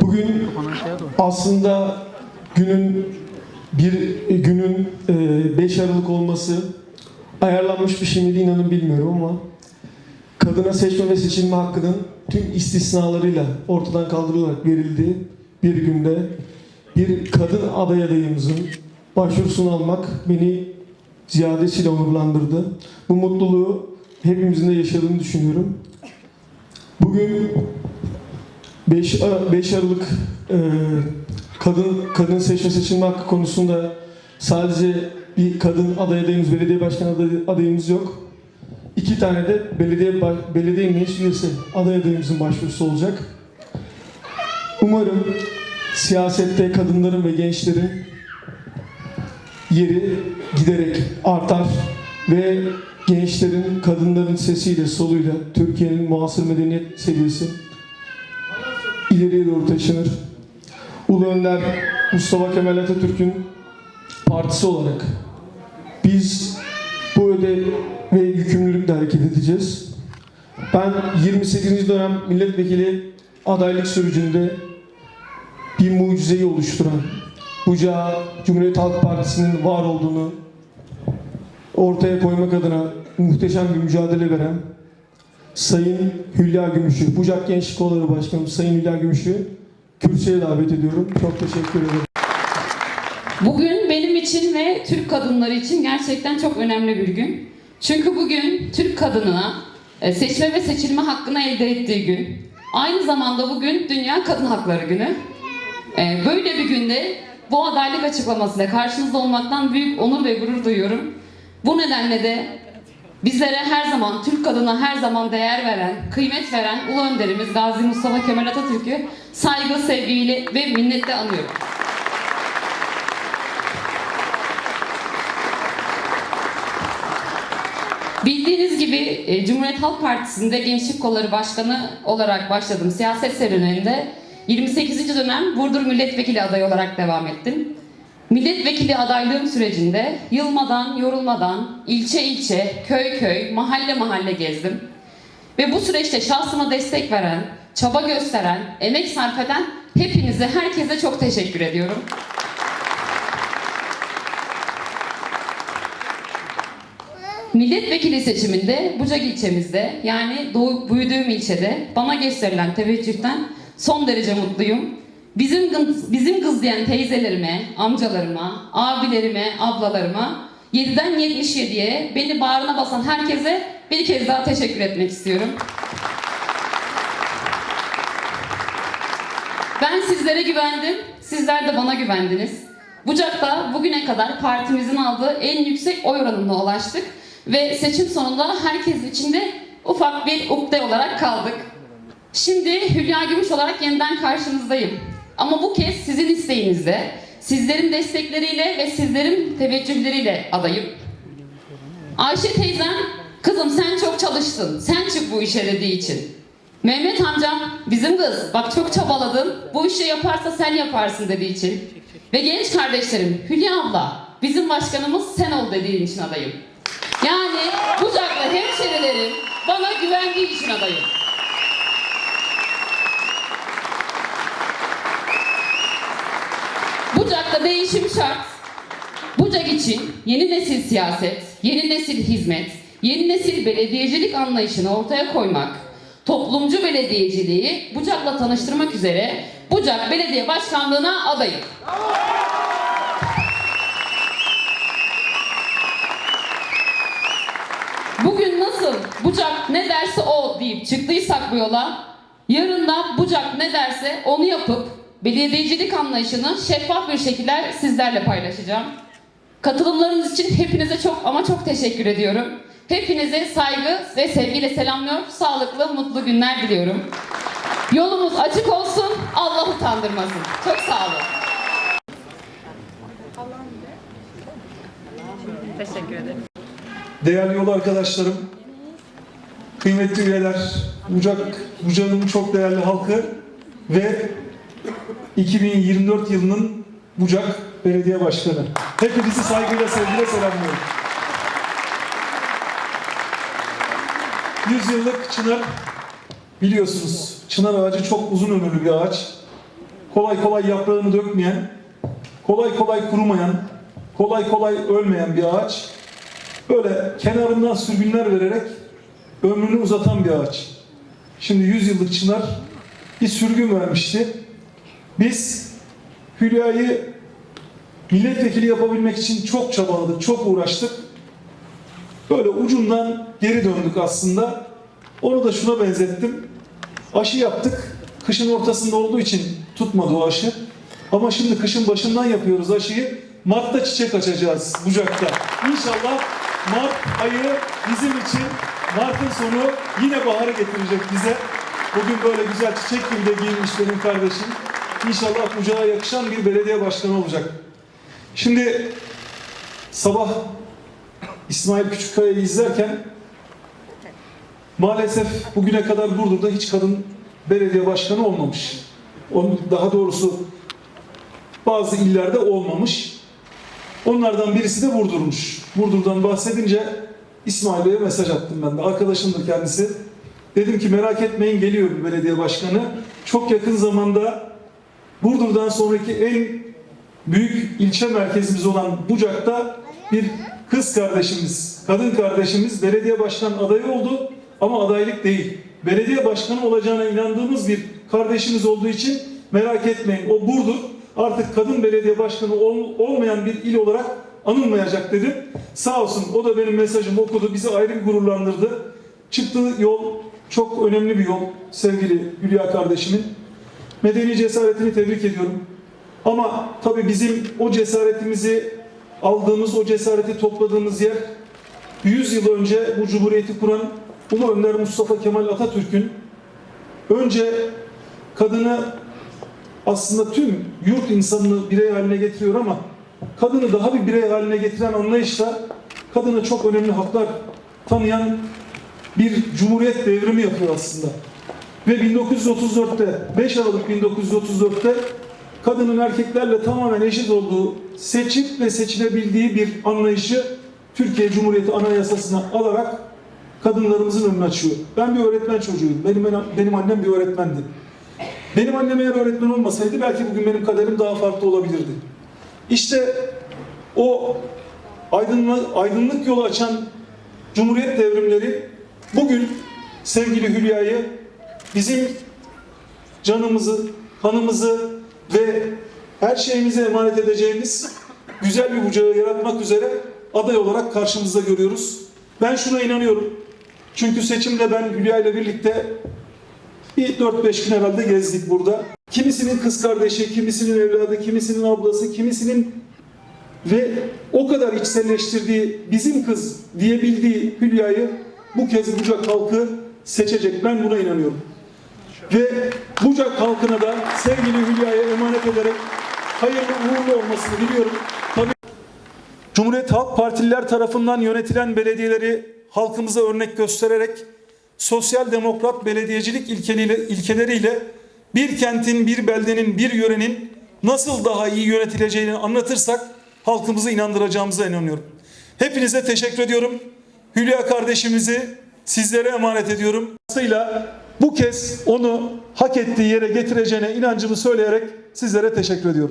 Bugün aslında günün bir günün e, 5 Aralık olması ayarlanmış bir şey inanın bilmiyorum ama kadına seçme ve seçilme hakkının tüm istisnalarıyla ortadan kaldırılarak verildiği bir günde bir kadın aday adayımızın başvurusunu almak beni ziyadesiyle onurlandırdı. Bu mutluluğu hepimizin de yaşadığını düşünüyorum. Bugün 5, 5 Aralık e, kadın kadın seçme seçilme hakkı konusunda sadece bir kadın aday adayımız, belediye başkanı aday, adayımız yok. İki tane de belediye belediye meclis üyesi aday adayımızın başvurusu olacak. Umarım siyasette kadınların ve gençlerin yeri giderek artar ve gençlerin, kadınların sesiyle, soluyla Türkiye'nin muasır medeniyet seviyesi ileriye doğru taşınır. Ulu Önder Mustafa Kemal Atatürk'ün partisi olarak biz bu ödev ve yükümlülükle hareket edeceğiz. Ben 28. dönem milletvekili adaylık sürecinde bir mucizeyi oluşturan, Bucağı Cumhuriyet Halk Partisi'nin var olduğunu ortaya koymak adına muhteşem bir mücadele veren Sayın Hülya Gümüş'ü, Bucak Gençlik Kolları Başkanım Sayın Hülya Gümüş'ü kürsüye davet ediyorum. Çok teşekkür ederim. Bugün benim için ve Türk kadınları için gerçekten çok önemli bir gün. Çünkü bugün Türk kadınına e, seçme ve seçilme hakkını elde ettiği gün. Aynı zamanda bugün Dünya Kadın Hakları Günü. E, Böyle bir günde bu adaylık açıklamasıyla karşınızda olmaktan büyük onur ve gurur duyuyorum. Bu nedenle de bizlere her zaman, Türk kadına her zaman değer veren, kıymet veren Ulu Önderimiz Gazi Mustafa Kemal Atatürk'ü saygı, sevgiyle ve minnetle anıyorum. Bildiğiniz gibi e, Cumhuriyet Halk Partisi'nde Gençlik Kolları Başkanı olarak başladım. Siyaset serüveninde 28. dönem Burdur Milletvekili adayı olarak devam ettim. Milletvekili adaylığım sürecinde yılmadan, yorulmadan ilçe ilçe, köy köy, mahalle mahalle gezdim. Ve bu süreçte şahsıma destek veren, çaba gösteren, emek sarf eden hepinize, herkese çok teşekkür ediyorum. Milletvekili seçiminde Bucak ilçemizde yani doğup büyüdüğüm ilçede bana gösterilen teveccühten son derece mutluyum. Bizim bizim kız diyen teyzelerime, amcalarıma, abilerime, ablalarıma 7'den 77'ye beni bağrına basan herkese bir kez daha teşekkür etmek istiyorum. Ben sizlere güvendim, sizler de bana güvendiniz. Bucak'ta bugüne kadar partimizin aldığı en yüksek oy oranına ulaştık ve seçim sonunda herkes içinde ufak bir ukde olarak kaldık. Şimdi Hülya Gümüş olarak yeniden karşınızdayım. Ama bu kez sizin isteğinizle, sizlerin destekleriyle ve sizlerin teveccühleriyle adayım. Ayşe teyzem, kızım sen çok çalıştın, sen çık bu işe dediği için. Mehmet amcam, bizim kız, bak çok çabaladın, bu işi yaparsa sen yaparsın dediği için. Ve genç kardeşlerim, Hülya abla, bizim başkanımız sen ol dediğin için adayım. Yani Bucaklı hemşerilerim bana güvendiği için adayım. Bucak'ta değişim şart. Bucak için yeni nesil siyaset, yeni nesil hizmet, yeni nesil belediyecilik anlayışını ortaya koymak, toplumcu belediyeciliği Bucak'la tanıştırmak üzere Bucak Belediye Başkanlığı'na adayım. Bugün nasıl Bucak ne derse o deyip çıktıysak bu yola, yarın Bucak ne derse onu yapıp belediyecilik anlayışını şeffaf bir şekilde sizlerle paylaşacağım. Katılımlarınız için hepinize çok ama çok teşekkür ediyorum. Hepinize saygı ve sevgiyle selamlıyor. Sağlıklı, mutlu günler diliyorum. Yolumuz açık olsun, Allah utandırmasın. Çok sağ olun. Teşekkür ederim. Değerli yol arkadaşlarım, kıymetli üyeler, Bucak, Bucak'ın çok değerli halkı ve 2024 yılının Bucak Belediye Başkanı. Hepinizi saygıyla, sevgiyle selamlıyorum. 100 yıllık çınar biliyorsunuz. Çınar ağacı çok uzun ömürlü bir ağaç. Kolay kolay yaprağını dökmeyen, kolay kolay kurumayan, kolay kolay ölmeyen bir ağaç. Böyle kenarından sürgünler vererek ömrünü uzatan bir ağaç. Şimdi 100 yıllık çınar bir sürgün vermişti. Biz Hülya'yı milletvekili yapabilmek için çok çabaladık, çok uğraştık. Böyle ucundan geri döndük aslında. Onu da şuna benzettim. Aşı yaptık. Kışın ortasında olduğu için tutmadı o aşı. Ama şimdi kışın başından yapıyoruz aşıyı. Mart'ta çiçek açacağız Bucak'ta. İnşallah Mart ayı bizim için Mart'ın sonu yine baharı getirecek bize. Bugün böyle güzel çiçek gibi de giyinmiş benim kardeşim. İnşallah Bucak'a yakışan bir belediye başkanı olacak. Şimdi sabah İsmail Küçükkaya'yı izlerken maalesef bugüne kadar Burdur'da hiç kadın belediye başkanı olmamış. Onun daha doğrusu bazı illerde olmamış. Onlardan birisi de Burdur'muş. Burdur'dan bahsedince İsmail Bey'e mesaj attım ben de. Arkadaşımdır kendisi. Dedim ki merak etmeyin geliyor bir belediye başkanı. Çok yakın zamanda Burdur'dan sonraki en büyük ilçe merkezimiz olan Bucak'ta bir kız kardeşimiz, kadın kardeşimiz belediye başkan adayı oldu ama adaylık değil. Belediye başkanı olacağına inandığımız bir kardeşimiz olduğu için merak etmeyin. O Burdur artık kadın belediye başkanı ol- olmayan bir il olarak anılmayacak dedim. Sağ olsun o da benim mesajımı okudu, bizi ayrı bir gururlandırdı. Çıktığı yol çok önemli bir yol sevgili Hülya kardeşimin. Medeni cesaretini tebrik ediyorum. Ama tabii bizim o cesaretimizi aldığımız, o cesareti topladığımız yer 100 yıl önce bu cumhuriyeti kuran Ulu Önder Mustafa Kemal Atatürk'ün önce kadını aslında tüm yurt insanını birey haline getiriyor ama kadını daha bir birey haline getiren anlayışla kadına çok önemli haklar tanıyan bir cumhuriyet devrimi yapıyor aslında. Ve 1934'te 5 Aralık 1934'te kadının erkeklerle tamamen eşit olduğu, seçip ve seçilebildiği bir anlayışı Türkiye Cumhuriyeti Anayasası'na alarak kadınlarımızın önünü açıyor. Ben bir öğretmen çocuğuyum. Benim, benim annem bir öğretmendi. Benim annem eğer öğretmen olmasaydı belki bugün benim kaderim daha farklı olabilirdi. İşte o aydınlık, aydınlık yolu açan Cumhuriyet devrimleri bugün sevgili Hülya'yı bizim canımızı, kanımızı ve her şeyimizi emanet edeceğimiz güzel bir bucağı yaratmak üzere aday olarak karşımızda görüyoruz. Ben şuna inanıyorum. Çünkü seçimde ben Hülya ile birlikte bir 4-5 gün herhalde gezdik burada. Kimisinin kız kardeşi, kimisinin evladı, kimisinin ablası, kimisinin ve o kadar içselleştirdiği bizim kız diyebildiği Hülya'yı bu kez Bucak halkı seçecek. Ben buna inanıyorum. Ve Bucak halkına da sevgili Hülya'ya emanet ederek hayırlı uğurlu olmasını diliyorum. Tabii Cumhuriyet Halk Partililer tarafından yönetilen belediyeleri halkımıza örnek göstererek sosyal demokrat belediyecilik ilkeliyle, ilkeleriyle bir kentin, bir beldenin, bir yörenin nasıl daha iyi yönetileceğini anlatırsak halkımızı inandıracağımıza inanıyorum. Hepinize teşekkür ediyorum. Hülya kardeşimizi sizlere emanet ediyorum. Bu kez onu hak ettiği yere getireceğine inancımı söyleyerek sizlere teşekkür ediyorum.